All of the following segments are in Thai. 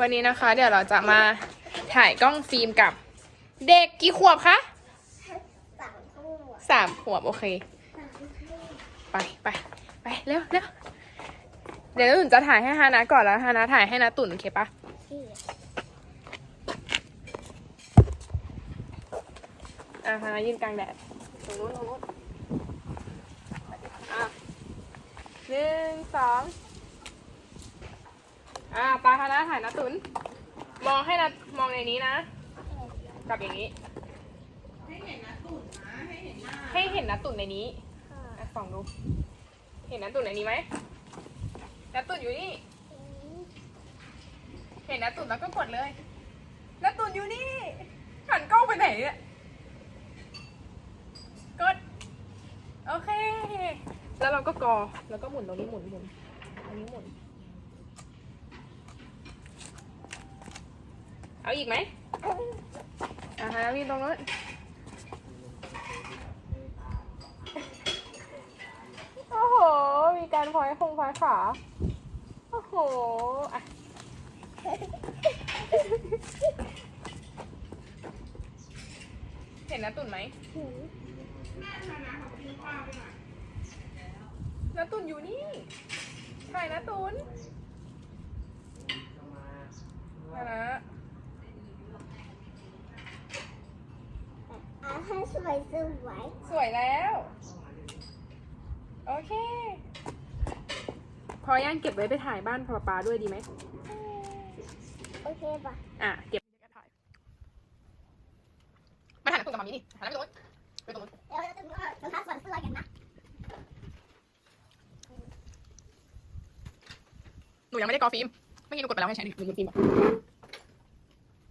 วันนี้นะคะ เดี๋ยวเราจะมาถ่ายกล้องฟิล์มกับเด็กกี่ขวบคะสามขวบสามขวบโอเคสามขวบไปไปไปเร็วเร็วเดี๋ยวตุ่นจะถ่ายให้ฮานะก่อนแล้วฮานะถ่ายให้นะตุ่นโอเคปะที่อะฮานะยืนกลางแดดตรงนู้นตรงนู้นอะหนึ่งสอง อะตาฮานะถ่ายนะตุน มองให้นะมองในนี้นะกับอย่างนี้ ให้เห็นนะตุ่นนะ ให้เห็นหน้าให้เห็นนะตุนในนี้อะส่องดู เห็นน้าตุ่นในนี้ไหมน้าตุ่นอยู่นี่ เห็นน้าตุ่นแล้วก็กดเลยน้าตุ่นอยู่นี่หันกล้องไปไหนเนี่ยกด โอเค แล้วเราก็กอ แล้วก็หมุนตรงนี้หมุนหมุนอันนี้หมุน เอาอีกไหมอ่าฮะมีตรงนู้นโอ้โห มีการพลอยคงพลอยขา โอ้โหอะเห็นน้าตุ่นไหมถึงน้าตุ่นอยู่นี่ถ่ายน้าตุ่นนะนะ เอาให้ สวยสวยสวยแล้ว โอเค พอย่างเก็บไว้ไปถ่ายบ้านพ่อปาด้วยดีไหม โอเคป่ะอะ เก็บถ่ายมาถ่ายน้าตุ่นกับมามีนี่ถ่ายน้าตุ่นไปตรงนู้นเดี๋ยวเราจะรองเท้าสวนสวยกันนะ หนูยังไม่ได้กอฟิล์มเมื่อกี้หนูกดไปแล้วให้ใช้ดิหนูกดฟิล์มป่ะ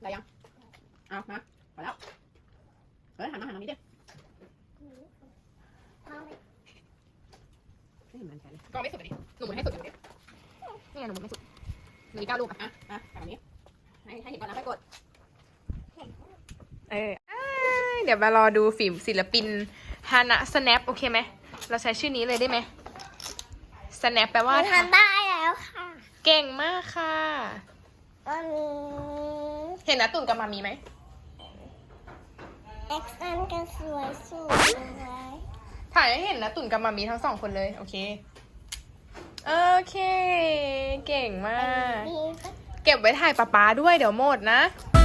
ได้ยังเอามาพอแล้ว เฮ้ย หันมาหันมานี้ดิมองไปไม่เห็นมันใช้เลยกอไม่สุดเลยดิหนูหมุนให้สุดเลยดินี่ไงหนูหมุนไม่สุดหนูมีเก้าลูกอะอะอะแบบนี้ให้ให้เห็นก่อนนะค่อยกด เอออ่าเดี๋ยวมารอดูฟิล์มศิลปินฮานะสแนปโอเคไหม เราใช้ชื่อนี้เลยได้ไหมสแนปแปลว่า ทำได้แล้วค่ะเก่งมากค่ะตอนนี้ เห็นนะตุ่นกับมามีไหม เอ็กซ์อันก็สวยสวยถ่ายให้เห็นนะตุ่นกับมามีทั้งสองคนเลย โอเค โอเค เก่งมากนี่ก็เก็บไว้ถ่ายป๊าป๊าด้วยเดี๋ยวหมดนะอ